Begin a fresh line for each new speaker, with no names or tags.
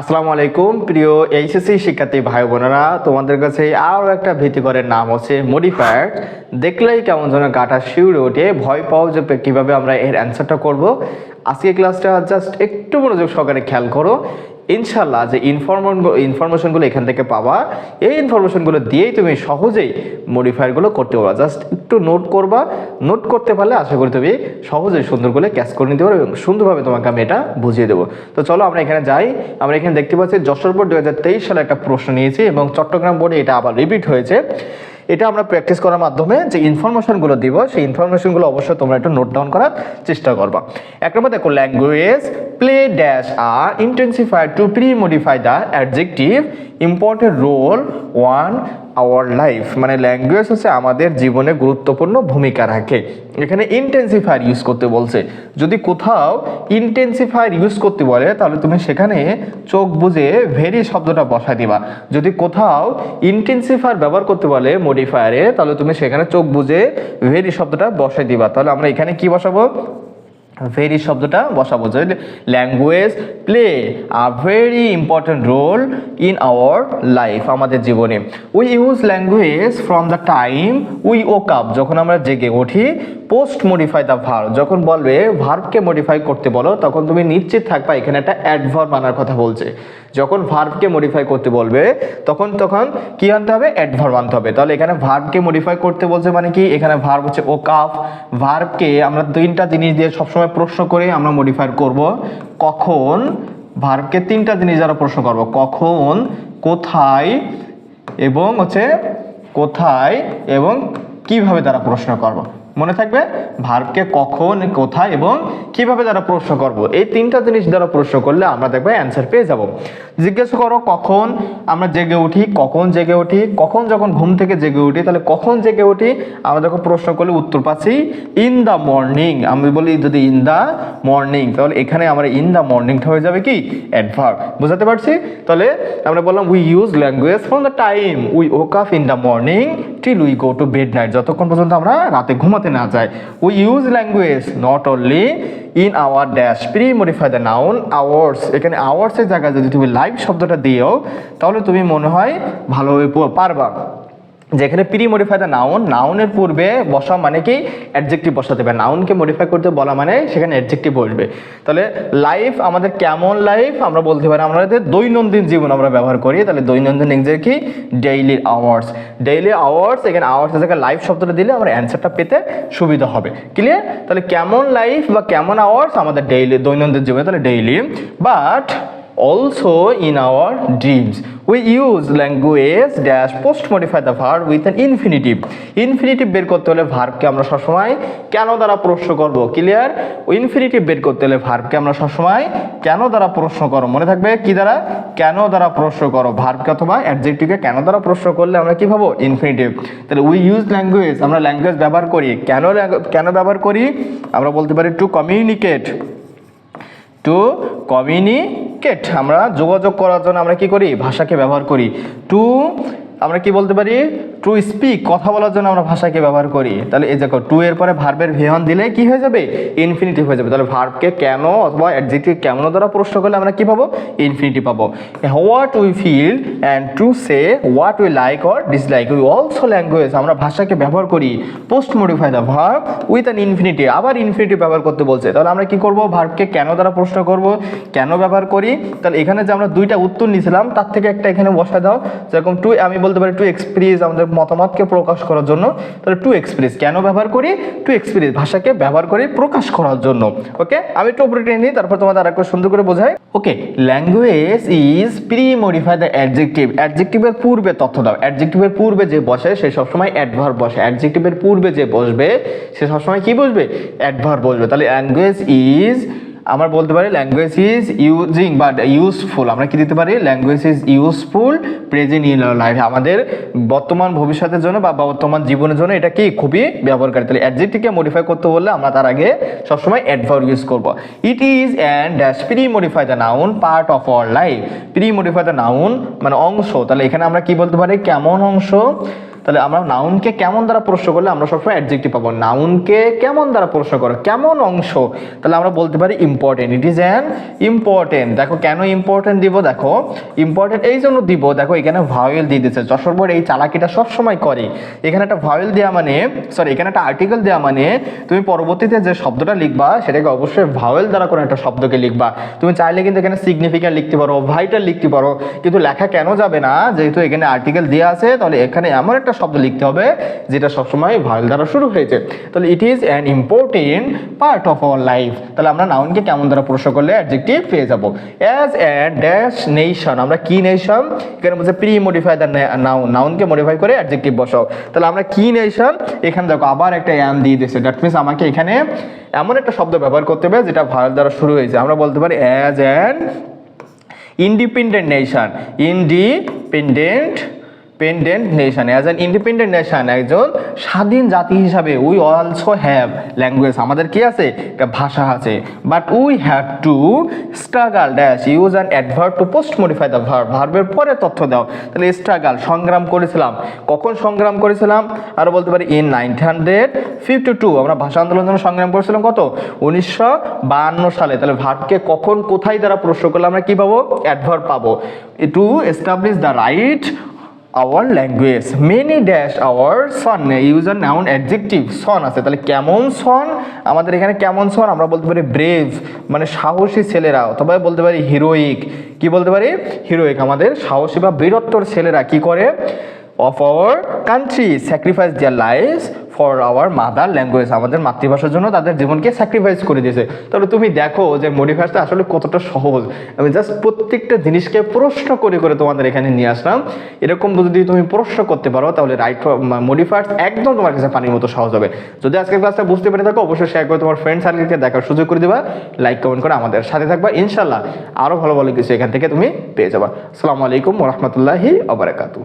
আসসালামু আলাইকুম, প্রিয় এইচএসসি শিক্ষার্থী ভাই বোনেরা। তোমাদের কাছে আরও একটা ভীতিকরের নাম হচ্ছে মডিফায়ার দেখলেই কেমন যেন গাটা শিউরে ওঠে, ভয় পাও যে কীভাবে আমরা এর অ্যান্সারটা করব। আজকে ক্লাসটা জাস্ট একটু মনোযোগ সহকারে খেয়াল করো। ইনশাল্লাহ যে ইনফরমেশন ইনফরমেশনগুলো এখান থেকে পাবা, এই ইনফরমেশনগুলো দিয়েই তুমি সহজেই মডিফায়ারগুলো করতে পারবা। জাস্ট একটু নোট করবা। নোট করতে পারলে আশা করি তুমি সহজেই সুন্দর করে ক্যাচ করে নিতে পারবে এবং সুন্দরভাবে তোমাকে আমি এটা বুঝিয়ে দেবো। তো চলো আমরা এখানে যাই। আমরা এখানে দেখতে পাচ্ছি যশোর বোর্ড দু হাজার তেইশ সালে একটা প্রশ্ন নিয়েছি এবং চট্টগ্রাম বোর্ডে এটা আবার রিপিট হয়েছে। এটা আমরা প্র্যাকটিস করার মাধ্যমে যে ইনফরমেশনগুলো দিব, সেই ইনফরমেশনগুলো অবশ্যই তোমরা একটু নোট ডাউন করার চেষ্টা করবা। এক নম্বর দেখো language play dash R intensify to pre modify the adjective important role on our life মানে ল্যাঙ্গুয়েজ হচ্ছে আমাদের জীবনে গুরুত্বপূর্ণ ভূমিকা রাখে। এখানে ইন্টেন্সিফায়ার ইউজ করতে বলছে। যদি কোথাও ইন্টেন্সিফায়ার ইউজ করতে বলে, তাহলে তুমি সেখানে চোখ বুঝে ভেরি শব্দটা বসাই দিবা। যদি কোথাও ইন্টেন্সিফায়ার ব্যবহার করতে বলে মডিফায়ারে তাহলে তুমি সেখানে চোখ বুঝে ভেরি শব্দটা বসাই দিবা। তাহলে আমরা এখানে কি বসাবো? ভেরি শব্দটা বসাবো যে language play a very important role in our life আমাদের জীবনে। We use language from the time we wake up যখন আমরা জেগে উঠি পোস্ট মডিফাই দ্য ভার্ব যখন বলবে ভার্বকে মডিফাই করতে বলো, তখন তুমি নিশ্চিত থাকবা, এখানে একটা অ্যাডভার্ব আনার কথা বলছে। যখন ভার্বকে মডিফাই করতে বলবে, তখন তখন কি আনতে হবে? অ্যাডভার্ব আনতে হবে। তাহলে এখানে ভার্বকে মডিফাই করতে বলছে মানে কি? এখানে ভার্ব হচ্ছে ও কাফ। ভার্বকে আমরা তিনটা জিনিস দিয়ে সবসময় প্রশ্ন করে আমরা মডিফাই করব। কখন? ভার্বকে তিনটা জিনিস দ্বারা প্রশ্ন করব। কখন? কোথায়? এবং হচ্ছে কোথায়? এবং কীভাবে তারা প্রশ্ন করব। মনে থাকবে ভার্বকে কখন, কোথায় এবং কীভাবে দ্বারা প্রশ্ন করব। এই তিনটা জিনিস দ্বারা প্রশ্ন করলে আমরা দেখব অ্যান্সার পেয়ে যাব। জিজ্ঞেস করো কখন আমরা জেগে উঠি, কখন জেগে উঠি, কখন যখন ঘুম থেকে জেগে উঠি, তাহলে কখন জেগে উঠি? আমরা যখন প্রশ্ন করলে উত্তর পাচ্ছি ইন দ্য মর্নিং আমি বলি, যদি ইন দ্য মর্নিং তাহলে এখানে আমরা ইন দ্য মর্নিংটা হয়ে যাবে কি? অ্যাডভার্ব বুঝাতে পারছি? তাহলে আমরা বললাম we use language from the time we woke up in the morning till we go to bed night যতক্ষণ পর্যন্ত আমরা রাতে ঘুমাতে না যাই। We use language not only in our dash pre modify the noun hours এখানে আওয়ার্সের জায়গায় যদি তুমি লাইভ শব্দটা দিও, তাহলে তুমি মনে হয় ভালোভাবে পারবা। যেখানে প্রি মডিফাই দ্য নাউন নাউনের পূর্বে বসা মানে কি? অ্যাডজেক্টিভ বসাতে হবে। নাউনকে মডিফাই করতে বলা মানে সেখানে অ্যাডজেক্টিভ বসবে। তাহলে লাইফ আমাদের কেমন লাইফ আমরা বলতে পারি আমাদের দৈনন্দিন জীবন আমরা ব্যবহার করি। তাহলে দৈনন্দিন ইংরেজি কি? ডেইলি আওয়ার্স ডেইলি আওয়ার্স এখানে আওয়ার্স জায়গায় লাইফ শব্দটা দিলে আমরা অ্যান্সারটা পেতে সুবিধা হবে। ক্লিয়ার তাহলে কেমন লাইফ বা কেমন আওয়ার্স আমাদের ডেইলি দৈনন্দিন জীবনে? তাহলে daily but also in our dreams. We use language dash post modify the verb with an infinitive. Infinitive বের করতে হলে ভার্বকে আমরা সবসময় কেন দ্বারা প্রশ্ন করব? ক্লিয়ার ইনফিনিটিভ বের করতে হলে ভার্বকে আমরা সবসময় কেন দ্বারা প্রশ্ন করো মনে থাকবে কি দ্বারা? কেন দ্বারা প্রশ্ন করো? ভার্বকে অথবা অ্যাডজেক্টিভকে কেন দ্বারা প্রশ্ন করলে আমরা কি ভাবো? ইনফিনিটিভ তাহলে উই ইউজ ল্যাঙ্গুয়েজ আমরা ল্যাঙ্গুয়েজ ব্যবহার করি। কেন কেন ব্যবহার করি? আমরা বলতে পারি টু কমিউনিকেট টু কমিউনিকেট আমরা যোগাযোগ করার জন্য আমরা কি করি? ভাষাকে ব্যবহার করি। টু আমরা কি বলতে পারি? টু স্পিক কথা বলার জন্য আমরা ভাষাকে ব্যবহার করি। তাহলে এই দেখো টু এর পরে ভার্বের ভিহন দিলে কি হয়ে যাবে? ইনফিনিটিভ হয়ে যাবে। তাহলে ভার্বকে কেন অথবা অ্যাডজেক্টিভ কেমন দ্বারা প্রশ্ন করলে আমরা কি পাবো? ইনফিনিটিভ পাবো। What we feel and to say what we like or dislike we also language আমরা ভাষাকে ব্যবহার করি। Post modify the verb with an infinity আবার ইনফিনিটি ব্যবহার করতে বলছে। তাহলে আমরা কি করব? ভার্বকে কেন দ্বারা প্রশ্ন করব? কেন ব্যবহার করি? তাহলে এখানে যে আমরা দুইটা উত্তর নিয়েছিলাম, তার থেকে একটা এখানে বসা দাও। যেরকম টু আমি বলতে পারি টু এক্সপ্রেস আমাদের মতামতকে প্রকাশ করার জন্য তাহলে টু এক্সপ্রেস কেন ব্যবহার করি? টু এক্সপ্রেস ভাষাকে ব্যবহার করি প্রকাশ করার জন্য। ওকে আমি একটু উপরে নিই, তারপর তোমাদের আরেকটু সুন্দর করে বোঝাই। Okay language is pre modify the adjective অ্যাডজেক্টিভের পূর্বে তথ্য দাও। অ্যাডজেক্টিভের পূর্বে যে বসে, সে সবসময় অ্যাডভার্ব বসে। অ্যাডজেক্টিভের পূর্বে যে বসবে, সে সবসময় কি বসবে? অ্যাডভার্ব বসবে। তাহলে ল্যাঙ্গুয়েজ ইজ আমরা বলতে পারি language is using but useful আমরা কি দিতে পারি? Language is useful present in life আমাদের বর্তমান ভবিষ্যতের জন্য বা বর্তমান জীবনের জন্য এটা কি? খুবই ব্যবহারকারী। তাহলে অ্যাডজেক্টিভকে মডিফাই করতে বললে আমরা তার আগে সবসময় অ্যাডভার্ব ইউজ করব। It is and dash pre modify the noun part of our life pre modify the noun মানে অংশ। তাহলে এখানে আমরা কি বলতে পারি? কেমন অংশ? তাহলে আমরা নাউনকে কেমন দ্বারা প্রশ্ন করলে আমরা সবসময় অ্যাডজেক্টিভ পাবো? নাউনকে কেমন দ্বারা প্রশ্ন করো? কেমন অংশ? তাহলে আমরা বলতে পারি important it is an important দেখো কেন ইম্পর্টেন্ট দিব? দেখো ইম্পর্টেন্ট এই জন্য দিব। দেখো, এখানে ভাওয়েল দিয়ে দিচ্ছে যশোর বোর্ড এই চালাকিটা সবসময় করে। এখানে একটা ভাওয়েল দেওয়া মানে সরি এখানে একটা আর্টিকেল দেওয়া মানে তুমি পরবর্তীতে যে শব্দটা লিখবা, সেটাকে অবশ্যই ভাওয়েল দ্বারা কোনো একটা শব্দকে লিখবা। তুমি চাইলে কিন্তু এখানে সিগনিফিক্যান্ট লিখতে পারো ভাইটাল লিখতে পারো। কিন্তু লেখা কেন যাবে না? যেহেতু এখানে আর্টিকেল দেওয়া আছে, তাহলে এখানে এমন একটা শব্দ লিখতে হবে, যেটা সবসময় ভাওয়েল দ্বারা শুরু হয়েছে। তাহলে it is an important part of our life তাহলে আমরা নাউনকে কেমন দ্বারা প্রশ্ন করলে অ্যাডজেক্টিভ পেয়ে যাব? অ্যাজ অ্যান ড্যাশ নেশন আমরা কি নেশন এখানে বলছে প্রি মডিফাই দ্য নাউন নাউনকে মডিফাই করে অ্যাডজেক্টিভ বসাও। তাহলে আমরা কি নেশন এখানে দেখো আবার একটা অ্যান দিয়ে দিয়েছে। দ্যাট মিনস আমাকে এখানে এমন একটা শব্দ ব্যবহার করতে হবে, যেটা ভারত দ্বারা শুরু হয়েছে। আমরা বলতে পারি as an independent nation independent pendent nation as an independent nation একজন স্বাধীন জাতি হিসাবে উই অলসো হ্যাভ ল্যাঙ্গুয়েজ আমাদের কি আছে? একটা ভাষা আছে। But we have to struggle dash use and adverb to post modify the verb ভার্বের পরে তথ্য দাও। তাহলে স্ট্রাগল সংগ্রাম করেছিলাম। কখন সংগ্রাম করেছিলাম? আরও বলতে পারি in nine hundred fifty two আমরা ভাষা আন্দোলনের জন্য সংগ্রাম করেছিলাম কত? উনিশশো বাহান্ন সালে। তাহলে ভার্বকে কখন কোথায় দ্বারা প্রশ্ন করলে আমরা কি পাবো? অ্যাডভার্ব পাবো। To establish the right our language many dash our son user noun adjective son আছে। তাহলে কেমন সন আমাদের এখানে কেমন সন আমরা বলতে পারি ব্রেভ মানে সাহসী ছেলেরা, অথবা বলতে পারি হিরোইক কি বলতে পারি? হিরোইক আমাদের সাহসী বা বীরত্বর ছেলেরা কি করে? Of our country sacrifice their life for our mother language আমাদের মাতৃভাষার জন্য তাদের জীবনকে স্যাক্রিফাইস করে দিয়েছে। তাহলে তুমি দেখো যে মডিফায়ার্সটা আসলে কতটা সহজ। আমি জাস্ট প্রত্যেকটা জিনিসকে প্রশ্ন করে করে তোমাদের এখানে নিয়ে আসলাম। এরকম যদি তুমি প্রশ্ন করতে পারো, তাহলে রাইট মডিফায়ার্স একদম তোমার কাছে পানির মতো সহজ হবে। যদি আজকের ক্লাসটা বুঝতে পেরে থাকো, অবশ্যই শেয়ার করে তোমার ফ্রেন্ড সার্কেলকে দেখার সুযোগ করে দেবা। লাইক কমেন্ট করে আমাদের সাথে থাকবা। ইনশাল্লাহ আরও ভালো ভালো কিছু এখান থেকে তুমি পেয়ে যাবা। আসসালামু আলাইকুম রহমতুল্লাহি আবরাকাতু